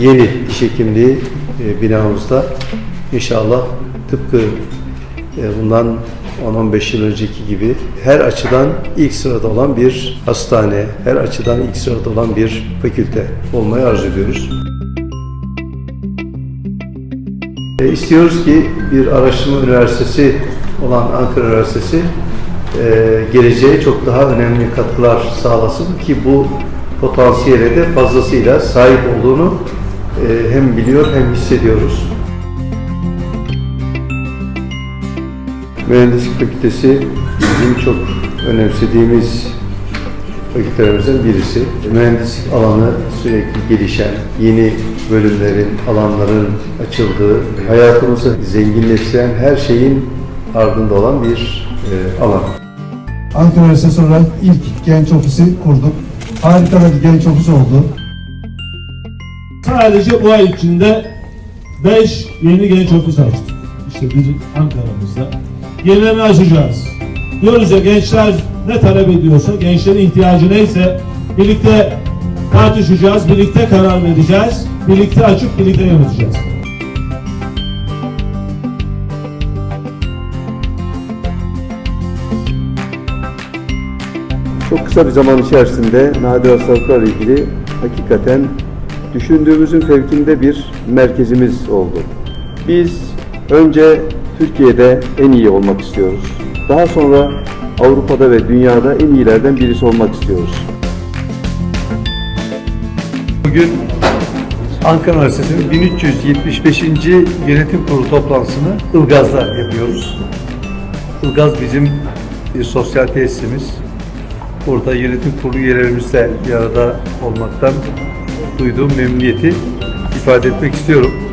Yeni diş hekimliği e, binamızda inşallah tıpkı e, bundan 10-15 yıl önceki gibi her açıdan ilk sırada olan bir hastane, her açıdan ilk sırada olan bir fakülte olmayı arzu ediyoruz. E, istiyoruz ki bir araştırma üniversitesi olan Ankara Üniversitesi geleceğe çok daha önemli katkılar sağlasın ki bu potansiyele de fazlasıyla sahip olduğunu e, hem biliyor hem hissediyoruz. Mühendislik Fakültesi bizim çok önemsediğimiz fakültelerimizden birisi. Mühendislik alanı sürekli gelişen, yeni bölümlerin, alanların açıldığı, hayatımızı zenginleştiren her şeyin ardında olan bir e, alan. Ankara Üniversitesi olarak ilk genç ofisi kurduk. Harika bir genç ofis oldu. Sadece bu ay içinde 5 yeni genç ofis açtık. İşte bizim Ankara'mızda. Yenilerini açacağız. Diyoruz ya gençler ne talep ediyorsa, gençlerin ihtiyacı neyse birlikte tartışacağız, birlikte karar vereceğiz, birlikte açıp birlikte yöneteceğiz. Çok kısa bir zaman içerisinde nadir hastalıklarla ilgili hakikaten düşündüğümüzün fevkinde bir merkezimiz oldu. Biz önce Türkiye'de en iyi olmak istiyoruz. Daha sonra Avrupa'da ve dünyada en iyilerden birisi olmak istiyoruz. Bugün Ankara Üniversitesi'nin 1375. Yönetim Kurulu toplantısını Ilgaz'da yapıyoruz. Ilgaz bizim bir sosyal tesisimiz. Burada yönetim kurulu üyelerimizle bir arada olmaktan duyduğum memnuniyeti ifade etmek istiyorum.